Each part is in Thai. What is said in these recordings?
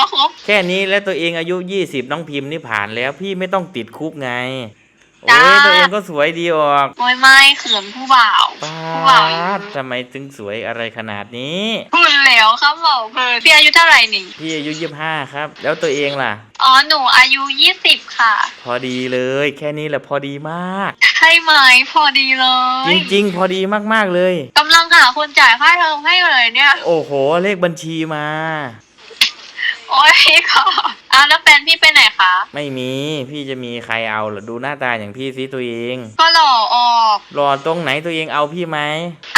ลัวคุกแค่นี้แล้วตัวเองอายุ20น้องพิมพ์นี่ผ่านแล้วพี่ไม่ต้องติดคุกไงโอ้จ้ายตัวเองก็สวยดีออกโอ้ยไม่เขินผู้บ่าวป้าผู้บ่าวอยู่ดทำไมถึงสวยอะไรขนาดนี้พูดแล้วครับบอกเพลินพี่อายุเท่าไหร่นี่พี่อายุ25ครับ แล้วตัวเองล่ะอ๋อหนูอายุยี่สิบค่ะ พอดีเลย แค่นี้แหละพอดีมากใช่ไหมพอดีเลย จริงๆ พอดีมากๆเลยกำลังหาคนจ่ายค่าเทอมให้อยู่เลยเนี่ย โอ้โหเลขบัญชีมา โอ้ยค่ะอ้าวแล้วแฟนพี่ไปไหนคะ ไม่มีพี่จะมีใครเอาเหรอดูหน้าตาอย่างพี่สิตัวเองก็หล่อออก รอตรงไหนตัวเองเอาพี่ไหม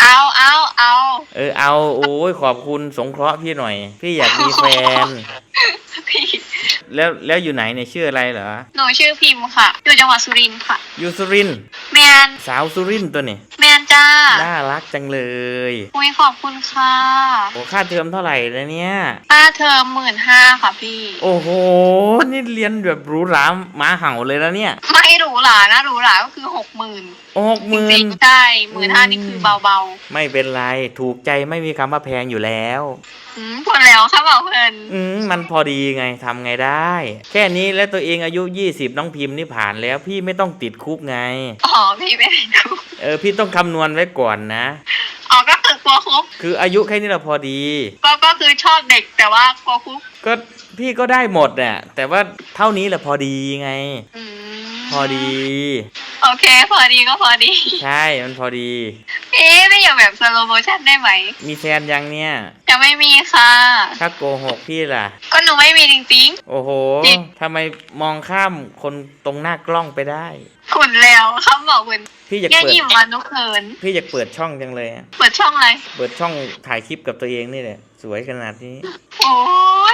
เอาเอาเอาเออเอาโอ้ยขอบคุณสงเคราะห์พี่หน่อย พี่อยากมีแฟน พี่แล้วแล้วอยู่ไหนเนี่ยชื่ออะไรเหรอหนูชื่อพิมพ์ค่ะ อยู่จังหวัดสุรินทร์ค่ะ อยู่สุรินทร์แมนสาวสุรินทร์ตัวนี่แมน จ้า น่ารักจังเลยอุ้ยขอบคุณค่ะโอ้ค่าเทอมเท่าไหร่แล้วเนี่ยค่าเทอมหมื่นห้าค่ะพี่ โอ้โห นี่เรียนแบบหรูหราหมาเห่าเลยแล้วเนี่ย ไม่ หรูหรานะหรูหราก็คือหกหมื่นหกหมื่จรินงๆใช่หมื่นห้านี่คือเบาไม่เป็นไร ถูกใจไม่มีคำว่าแพงอยู่แล้ว ๆอืมผลแล้วค่ะบอกเพลินอืมมันพอดีไงทำไงได้ แค่นี้แล้วตัวเองอายุ 20 น้องพิมพ์นี่ผ่านแล้วพี่ไม่ต้องติดคุกไง อ๋อพี่ไม่ได้ดูเออ พี่ต้องคำนวณไว้ก่อนนะ อ๋อก็คือกลัวคุกคืออายุแค่นี้เราพอดี ก็ก็คือชอบเด็กแต่ว่ากลัวคุกก็พี่ก็ได้หมดน่ะแต่ว่าเท่านี้แหละพอดีไง อืม พอดี โอเค พอดีก็พอดี ใช่ มันพอดี พี่ไม่อยากแบบสโลโมชั่นได้ไหมมีแฟนยังเนี่ย ยังไม่มีค่ะ ถ้าโกหกพี่ล่ะ ก็หนูไม่มีจริง โอ้โหจริง ทำไมมองข้ามคนตรงหน้ากล้องไปได้ ๆขุนแล้วเขาบอกคุณพี่อยากแย่เปิด ยิ้มมานุกเขินพี่อยากเปิดช่องจังเลยอะเปิดช่องอะไร เปิดช่องถ่ายคลิปกับตัวเองนี่แหละ สวยขนาดนี้ โอ้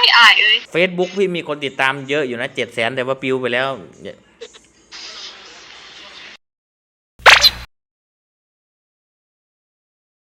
ยอายเอ้ย Facebook พี่มีคนติดตามเยอะอยู่นะเจ็ดแสนแต่ว่าปิวไปแล้ว